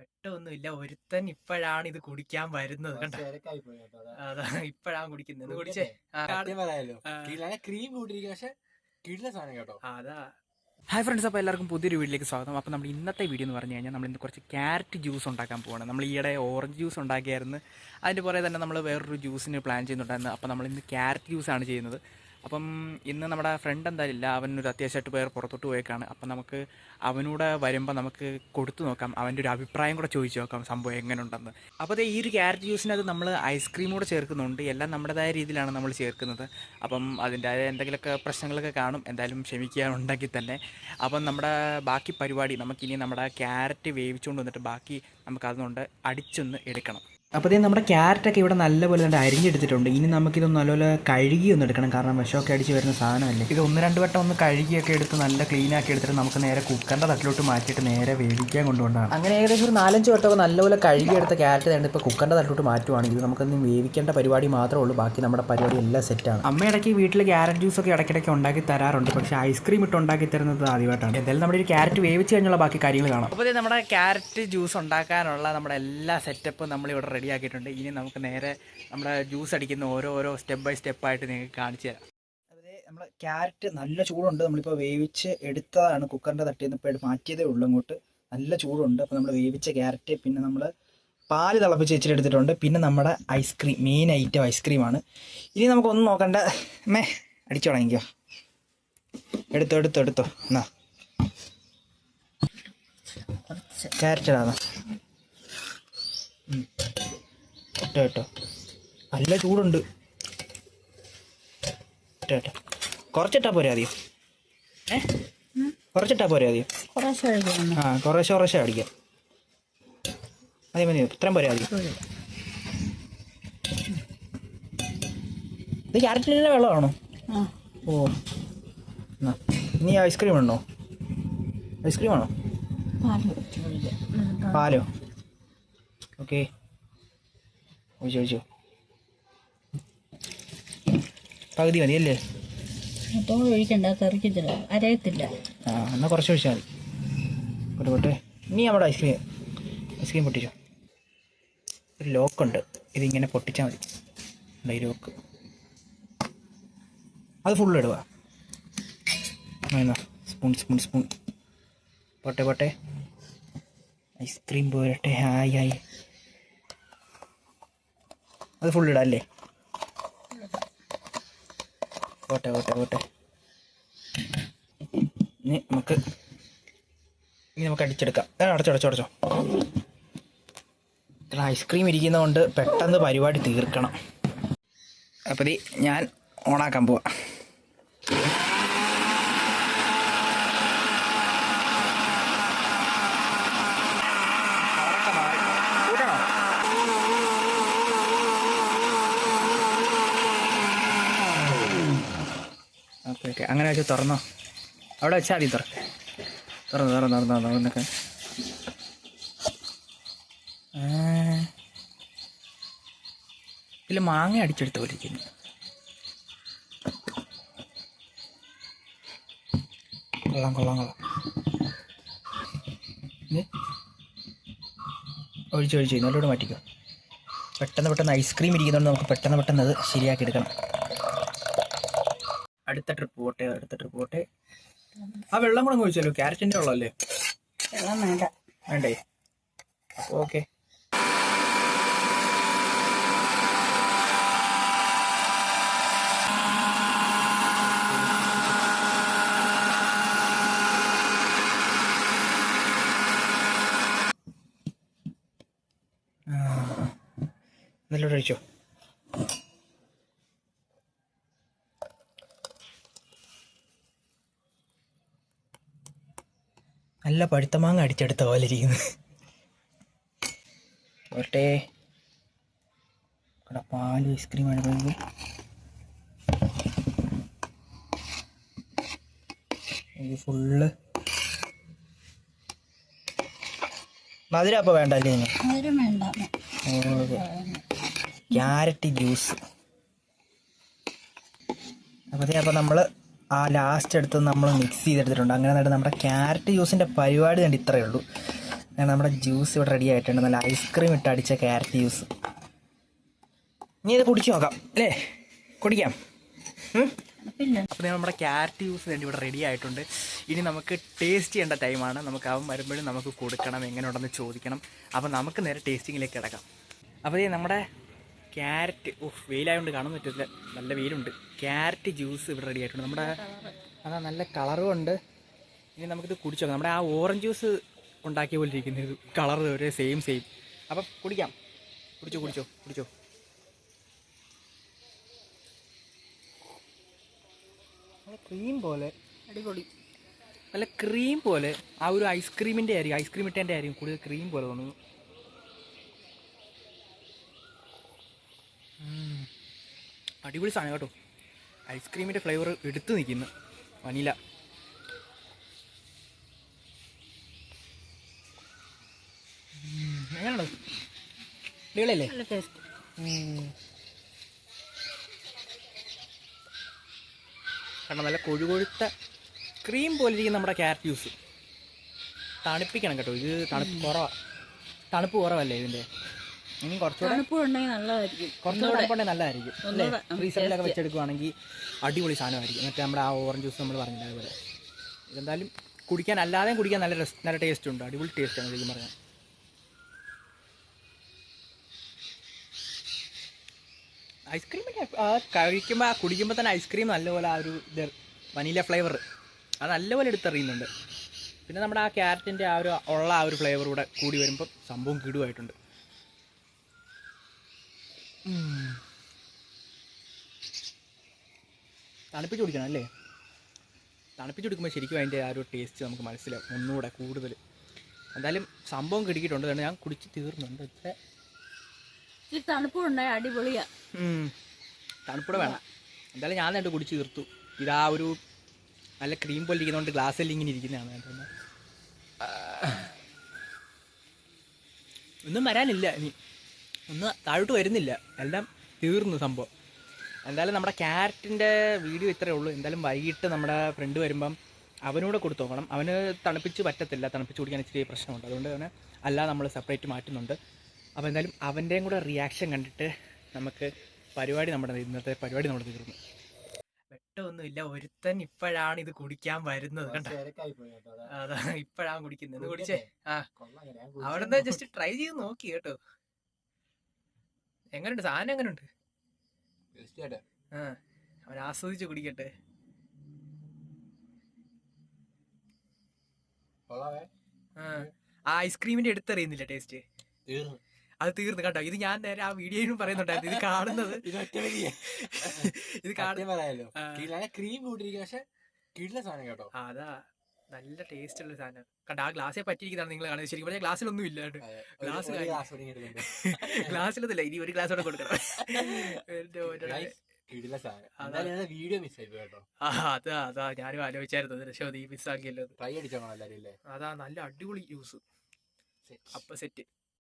വെട്ടമൊന്നുമില്ല ഒരുത്തൻ ഇപ്പോഴാണ് ഇത് കുടിക്കാൻ വരുന്നത് കണ്ടോ? അതാ. ഇപ്പോഴാണ് കുടിക്കുന്നത്. ഇത് കുടിച്ചേ. ക്രീം കൂട്ടിരിക്കും പക്ഷെ കിടില സാധനം കേട്ടോ. അതാ. ഹായ് ഫ്രണ്ട്സ് അപ്പോൾ എല്ലാവർക്കും പുതിയൊരു വീട്ടിലേക്ക് സ്വാഗതം. അപ്പോൾ നമ്മൾ ഇന്നത്തെ വീഡിയോ എന്ന് പറഞ്ഞു കഴിഞ്ഞാൽ നമ്മൾ ഇന്ന് കുറച്ച് ക്യാരറ്റ് ജ്യൂസ് ഉണ്ടാക്കാൻ പോവാണ്. നമ്മൾ ഈയിടെ ഓറഞ്ച് ജ്യൂസ് ഉണ്ടാക്കിയായിരുന്നു. അതിന്റെ പുറകെ തന്നെ നമ്മൾ വേറൊരു ജ്യൂസിന് പ്ലാൻ ചെയ്യുന്നുണ്ടായിരുന്നു. അപ്പോൾ നമ്മൾ ഇന്ന് ക്യാരറ്റ് ജ്യൂസാണ് ചെയ്യുന്നത്. അപ്പം ഇന്ന് നമ്മുടെ ഫ്രണ്ട് എന്തായാലും ഇല്ല. അവൻ ഒരു അത്യാവശ്യമായിട്ട് പേർ പുറത്തോട്ട് പോയേക്കാണ്. അപ്പം നമുക്ക് അവനൂടെ വരുമ്പോൾ നമുക്ക് കൊടുത്തു നോക്കാം. അവന്റെ ഒരു അഭിപ്രായം കൂടെ ചോദിച്ചു നോക്കാം സംഭവം എങ്ങനെ ഉണ്ടെന്ന് അപ്പോൾ അതേ ഈ ഒരു ക്യാരറ്റ് ജ്യൂസിനകത്ത് നമ്മൾ ഐസ്ക്രീം കൂടെ ചേർക്കുന്നുണ്ട്. എല്ലാം നമ്മുടേതായ രീതിയിലാണ് നമ്മൾ ചേർക്കുന്നത്. അപ്പം അതിന്റെ എന്തെങ്കിലുമൊക്കെ പ്രശ്നങ്ങളൊക്കെ കാണും. എന്തായാലും ക്ഷമിക്കാനുണ്ടെങ്കിൽ തന്നെ. അപ്പം നമ്മുടെ ബാക്കി പരിപാടി നമുക്കിനി നമ്മുടെ ക്യാരറ്റ് വേവിച്ചുകൊണ്ട് വന്നിട്ട് ബാക്കി നമുക്കതുകൊണ്ട് അടിച്ചൊന്ന് എടുക്കണം. അപ്പോൾ ഇതേ നമ്മുടെ ക്യാരറ്റൊക്കെ ഇവിടെ നല്ലപോലെ തന്നെ അരിഞ്ഞെടുത്തിട്ടുണ്ട്. ഇനി നമുക്കിതൊന്ന് നല്ലപോലെ കഴുകി ഒന്ന് എടുക്കണം കാരണം വിഷമൊക്കെ അടിച്ച് വരുന്ന സാധനമല്ലേ. ഇത് ഒന്ന് രണ്ട് വട്ടം ഒന്ന് കഴുകിയൊക്കെ എടുത്ത് നല്ല ക്ലീൻ ആക്കി എടുത്തിട്ട് നമുക്ക് നേരെ കുക്കറിന്റെ തട്ടിലോട്ട് മാറ്റിയിട്ട് നേരെ വേവിക്കാൻ കൊണ്ടുകൊണ്ടാണ്. അങ്ങനെ ഏകദേശം ഒരു നാലഞ്ച് വട്ടമൊക്കെ നല്ലപോലെ കഴുകിയെടുത്ത ക്യാരറ്റ് തന്നെ ഇപ്പോൾ കുക്കറിന്റെ തട്ടിലോട്ട് മാറ്റുവാണെങ്കിൽ നമുക്കൊന്നും വേവിക്കേണ്ട പരിപാടി മാത്രമേ ഉള്ളൂ. ബാക്കി നമ്മുടെ പരിപാടി എല്ലാം സെറ്റാണ് അമ്മ ഇടയ്ക്ക് വീട്ടിൽ ക്യാരറ്റ് ജ്യൂസൊക്കെ ഇടയ്ക്കിടയ്ക്ക് ഉണ്ടാക്കി തരാറുണ്ട്. പക്ഷേ ഐസ്ക്രീം ഇട്ട് ഉണ്ടാക്കി തരുന്നത് ആദ്യമായിട്ടാണ്. എന്തായാലും നമ്മുടെ ഒരു ക്യാരറ്റ് വേവിച്ച് കഴിഞ്ഞുള്ള ബാക്കി കാര്യങ്ങൾ കാണാം. അപ്പോൾ നമ്മുടെ ക്യാരറ്റ് ജ്യൂസ് ഉണ്ടാക്കാനുള്ള നമ്മുടെ എല്ലാ സെറ്റപ്പും നമ്മൾ ഇവിടെ റെഡി ആക്കിയിട്ടുണ്ട് ഇനി നമുക്ക് നേരെ നമ്മുടെ ജ്യൂസ് അടിക്കുന്ന ഓരോ ഓരോ സ്റ്റെപ്പ് ബൈ സ്റ്റെപ്പ് ആയിട്ട് നിങ്ങൾക്ക് കാണിച്ചു തരാം. നമ്മൾ ക്യാരറ്റ് നല്ല ചൂടുണ്ട്. നമ്മളിപ്പോൾ വേവിച്ച് എടുത്തതാണ് കുക്കറിന്റെ തട്ടിൽ നിന്ന്. ഇപ്പോൾ മാറ്റിയതേ ഉള്ളൂ ഇങ്ങോട്ട് നല്ല ചൂടുണ്ട്. അപ്പോൾ നമ്മൾ വേവിച്ച ക്യാരറ്റ് പിന്നെ നമ്മൾ പാൽ തിളപ്പിച്ച് വെച്ചിട്ട് എടുത്തിട്ടുണ്ട്. പിന്നെ നമ്മുടെ ഐസ്ക്രീം മെയിൻ ഐറ്റം ഐസ്ക്രീമാണ് ഇനി നമുക്കൊന്നും നോക്കണ്ട. മേ അടിച്ചു തുടങ്ങിക്കോ. എടുത്തോ എടുത്തോ എടുത്തോ. എന്നാ. ക്യാരറ്റ് ഇടാതാ ഇട്ടോ കേട്ടോ. നല്ല ചൂടുണ്ട്. ഒറ്റ ഇട്ടോ കുറച്ചിട്ടാ പോരെ ആദ്യം. ഏ? കുറച്ചിട്ടാ പോരെ ആദ്യം. ആ കുറേശ്ശെ കുറേശ്ശെ അടിക്കാം. മതി മതി ഇത്രയും പോരെ ആദ്യം. ഇത് ക്യാരറ്റിന്റെ വെള്ളമാണോ? ഓ. എന്നാ ഇനി ഐസ്ക്രീം ഉണ്ടോ? ഐസ്ക്രീം ആണോ. പാലോ? ഓക്കെ. ഒഴിച്ചോ ഒഴിച്ചോ പകുതി മതി അല്ലേ? മൊത്തം ഒഴിക്കണ്ട കറിക്കത്തില്ല അരയത്തില്ല. ആ എന്നാൽ കുറച്ച് ഒഴിച്ചാൽ മതി. പോട്ടെ പോട്ടെ. ഇനി നമ്മുടെ ഐസ്ക്രീം ഐസ്ക്രീം പൊട്ടിച്ചോ? ഒരു ലോക്കുണ്ട്. ഇതിങ്ങനെ പൊട്ടിച്ചാൽ മതി. ഉണ്ട് ഈ ലോക്ക്. അത് ഫുള്ള് ഇടുക എന്നാ സ്പൂൺ സ്പൂൺ സ്പൂൺ പോട്ടെ പോട്ടെ. ഐസ്ക്രീം പോരട്ടെ. ഹായ് ഹായ് അത് ഫുള്ള് ഇടാം അല്ലേ? പോട്ടെ പോട്ടെ പോട്ടെ. ഇനി നമുക്ക് ഇനി നമുക്ക് അടിച്ചെടുക്കാം. അടച്ചോ അടച്ചോ അടച്ചോ. ഐസ്ക്രീം ഇരിക്കുന്നതുകൊണ്ട് പെട്ടെന്ന് പരിപാടി തീർക്കണം. അപ്പോൾ ഞാൻ ഓണാക്കാൻ പോവാ. ഓക്കെ അങ്ങനെ വെച്ച് തുറന്നോ. അവിടെ വെച്ചാൽ മതി തുറ തുറന്നു തുറന്നു തുറന്നു തുറന്നൊക്കെ. ഇതിൽ മാങ്ങ അടിച്ചെടുത്ത പോലെ ഇരിക്കുന്നു. കൊള്ളാം കൊള്ളാം കൊള്ളാം. ഒഴിച്ച് ഒഴിച്ച് നല്ലോട് മാറ്റിക്കോ പെട്ടെന്ന് പെട്ടെന്ന് ഐസ്ക്രീം ഇരിക്കുന്നതുകൊണ്ട് നമുക്ക് പെട്ടെന്ന് പെട്ടെന്ന് അത് ശരിയാക്കി എടുക്കണം. അടുത്ത ട്രിപ്പ് പോട്ടെ അടുത്ത ട്രിപ്പ് പോട്ടെ. ആ വെള്ളം കൂടെ അങ്ങ് ക്യാരറ്റിന്റെ വെള്ളമല്ലേ? വെള്ളം വേണ്ട. വേണ്ടേ? അപ്പോൾ ഓക്കെ നല്ലോണം ഒഴിച്ചോ? നല്ല പഴുത്ത മാങ്ങ അടിച്ചെടുത്ത പോലെ ഇരിക്കുന്നു. പോട്ടെ ഇവിടെ പാൽ ഐസ്ക്രീം എടുക്കുന്നത് ഇത് ഫുള്ള്. മധുരം അപ്പോൾ വേണ്ട. അല്ലേ ക്യാരറ്റ് ജ്യൂസ്. അപ്പോൾ അപ്പോൾ നമ്മൾ ആ ലാസ്റ്റ് എടുത്ത് നമ്മൾ മിക്സ് ചെയ്തെടുത്തിട്ടുണ്ട്. അങ്ങനെ എന്നിട്ട് നമ്മുടെ ക്യാരറ്റ് ജ്യൂസിന്റെ പരിപാടി കണ്ട് ഇത്രയേ ഉള്ളൂ. അങ്ങനെ നമ്മുടെ ജ്യൂസ് ഇവിടെ റെഡി ആയിട്ടുണ്ട്. നല്ല ഐസ്ക്രീം ഇട്ട് അടിച്ച ക്യാരറ്റ് ജ്യൂസ് ഇനി ഇത് കുടിച്ചു നോക്കാം അല്ലേ? കുടിക്കാം. അപ്പോൾ നമ്മുടെ ക്യാരറ്റ് ജ്യൂസ് വേണ്ടി ഇവിടെ റെഡി ആയിട്ടുണ്ട്. ഇനി നമുക്ക് ടേസ്റ്റ് ചെയ്യേണ്ട ടൈമാണ് നമുക്ക് അവൻ വരുമ്പോഴും നമുക്ക് കൊടുക്കണം എങ്ങനെയുണ്ടെന്ന് ചോദിക്കണം. അപ്പോൾ നമുക്ക് നേരെ ടേസ്റ്റിങ്ങിലേക്ക് കിടക്കാം. അപ്പോൾ നമ്മുടെ ക്യാരറ്റ് ഓഹ് വെയിലായതുകൊണ്ട് കാണാൻ പറ്റില്ല നല്ല വെയിലുണ്ട്. ക്യാരറ്റ് ജ്യൂസ് ഇവിടെ റെഡി ആയിട്ടുണ്ട്. നമ്മുടെ അതാ നല്ല കളറും ഉണ്ട്. ഇനി നമുക്കിത് കുടിച്ചു നോക്കാം. നമ്മുടെ ആ ഓറഞ്ച് ജ്യൂസ് ഉണ്ടാക്കിയ പോലെ ഇരിക്കുന്നത് കളർ ഒരേ സെയിം സെയിം അപ്പം കുടിക്കാം. കുടിച്ചോ കുടിച്ചോ കുടിച്ചോ. ക്രീം പോലെ. അടിപൊളി. നല്ല ക്രീം പോലെ. ആ ഒരു ഐസ്ക്രീമിന്റെ ആയിരിക്കും ഐസ്ക്രീം ഇട്ടതിന്റെ ആയിരിക്കും കൂടുതൽ ക്രീം പോലെ തോന്നുന്നു. അടിപൊളി സാധനം കേട്ടോ. ഐസ്ക്രീമിന്റെ ഫ്ലേവർ എടുത്ത് നിൽക്കുന്നു വനില. എങ്ങനെയാണ് അടിപൊളിയല്ലേ? കാരണം നല്ല കൊഴുകൊഴുത്ത ക്രീം പോലെ ഇരിക്കുന്ന നമ്മുടെ ക്യാരറ്റ് ജ്യൂസ് തണുപ്പിക്കണം കേട്ടോ. ഇത് തണുപ്പ് കുറവാണ് തണുപ്പ് കുറവല്ലേ ഇതിന്റെ ഇനി കുറച്ചുകൂടെ തണുപ്പുണ്ടെങ്കിൽ നല്ലതായിരിക്കും. കുറച്ചുകൂടെ തണുപ്പുണ്ടെങ്കിൽ നല്ലതായിരിക്കും. അല്ലേ? ഫ്രീസറിലൊക്കെ വെച്ചെടുക്കുവാണെങ്കിൽ അടിപൊളി സാധനമായിരിക്കും. മറ്റേ നമ്മുടെ ആ ഓറഞ്ച് ജ്യൂസ് നമ്മൾ പറഞ്ഞില്ല അതുപോലെ. ഇതെന്തായാലും കുടിക്കാൻ അല്ലാതെയും കുടിക്കാൻ നല്ല രസം നല്ല ടേസ്റ്റ് ഉണ്ട്. അടിപൊളി ടേസ്റ്റ് ആണ് ശരിക്കും പറയാൻ ഐസ്ക്രീം ആ കഴിക്കുമ്പോൾ കുടിക്കുമ്പോൾ തന്നെ ഐസ്ക്രീം നല്ലപോലെ ആ ഒരു ഇത് വനീല ഫ്ലേവർ അത് നല്ലപോലെ എടുത്തെറിയുന്നുണ്ട്. പിന്നെ നമ്മുടെ ആ ക്യാരറ്റിന്റെ ആ ഒരു ഉള്ള ആ ഒരു ഫ്ലേവർ കൂടെ കൂടി വരുമ്പോൾ സംഭവം കിടുവായിട്ടുണ്ട്. തണുപ്പിച്ച് കുടിക്കണം അല്ലേ? തണുപ്പിച്ച് കുടിക്കുമ്പോൾ ശരിക്കും അതിന്റെ ആ ഒരു ടേസ്റ്റ് നമുക്ക് മനസ്സിലാവും ഒന്നുകൂടെ കൂടുതൽ. എന്തായാലും സംഭവം കിടക്കിയിട്ടുണ്ട്. ഞാൻ കുടിച്ച് തീർന്നുണ്ട്. പക്ഷേ ഇച്ചിരി തണുപ്പുണ്ടായി അടിപൊളിയാ. ഉം. തണുപ്പൂടെ വേണം. എന്തായാലും ഞാൻ രണ്ട് കുടിച്ച് തീർത്തു. ഇതാ ഒരു നല്ല ക്രീം പോലെ ഇരിക്കുന്നതുകൊണ്ട് ഗ്ലാസ്സെല്ലാം ഇങ്ങനെ ഇരിക്കുന്നതാണ്. തന്നെ ഒന്നും വരാനില്ല ഇനി. ഒന്ന് താഴോട്ട് വരുന്നില്ല. എല്ലാം തീർന്നു സംഭവം. എന്തായാലും നമ്മുടെ ക്യാരറ്റിന്റെ വീഡിയോ ഇത്രയേ ഉള്ളൂ. എന്തായാലും വൈകിട്ട് നമ്മുടെ ഫ്രണ്ട് വരുമ്പം അവനൂടെ കൊടുത്തു നോക്കണം. അവന് തണുപ്പിച്ച് പറ്റത്തില്ല. തണുപ്പിച്ച് കുടിക്കാൻ ഇച്ചിരി പ്രശ്നമുണ്ട്. അതുകൊണ്ട് തന്നെ അല്ല നമ്മൾ സെപ്പറേറ്റ് മാറ്റുന്നുണ്ട്. അപ്പോൾ എന്തായാലും അവന്റെയും കൂടെ റിയാക്ഷൻ കണ്ടിട്ട് നമുക്ക് പരിപാടി നമ്മുടെ ഇന്നത്തെ പരിപാടി നമ്മൾ തീർന്നു. വെട്ടമൊന്നുമില്ല ഒരുത്തൻ ഇപ്പോഴാണ് ഇത് കുടിക്കാൻ വരുന്നത്. കണ്ടോ? അതാണ് ഇപ്പോഴാണ് കുടിക്കുന്നത്. കുടിച്ചേ? ആ. അവിടുന്ന് ജസ്റ്റ് ട്രൈ ചെയ്ത് നോക്കി കേട്ടോ. എങ്ങനെയുണ്ട് സാധനം എങ്ങനെയുണ്ട് ആ അവൻ ആസ്വദിച്ച് കുടിക്കട്ടെ. ആ ഐസ്ക്രീമിന്റെ എടുത്തറിയുന്നില്ല ടേസ്റ്റ്? അത് തീർന്നു കേട്ടോ ഇത് ഞാൻ നേരെ ആ വീഡിയോയിലും പറയുന്നുണ്ടായിരുന്നു. ഇത് കാണുന്നത് ഇത് പറയാലോ. ക്രീം കൂട്ടിരിക്കും പക്ഷെ കിടില സാധനം കേട്ടോ. അതാ. നല്ല ടേസ്റ്റ് ഉള്ള സാധനം. കണ്ട ആ ഗ്ലാസ്സിൽ പറ്റിയിരിക്കുന്നതാണ് നിങ്ങൾ കാണുന്നത്. ശരിക്കും പറഞ്ഞാൽ ഗ്ലാസ്സിലൊന്നും ഇല്ല ഗ്ലാസ്. ഗ്ലാസ്സിലൊന്നുമില്ല ഇനി ഒരു ഗ്ലാസ് കൂടെ കൊടുക്കണം. അതാ. വീഡിയോ മിസ് അതാ അതാ. ഞാനും ആലോചിച്ചായിരുന്നു രക്ഷോ നീ മിസ്സാക്കിയല്ലോ ട്രൈ അതാ നല്ല അടിപൊളി ജ്യൂസ് Set. അപ്പൊ സെറ്റ്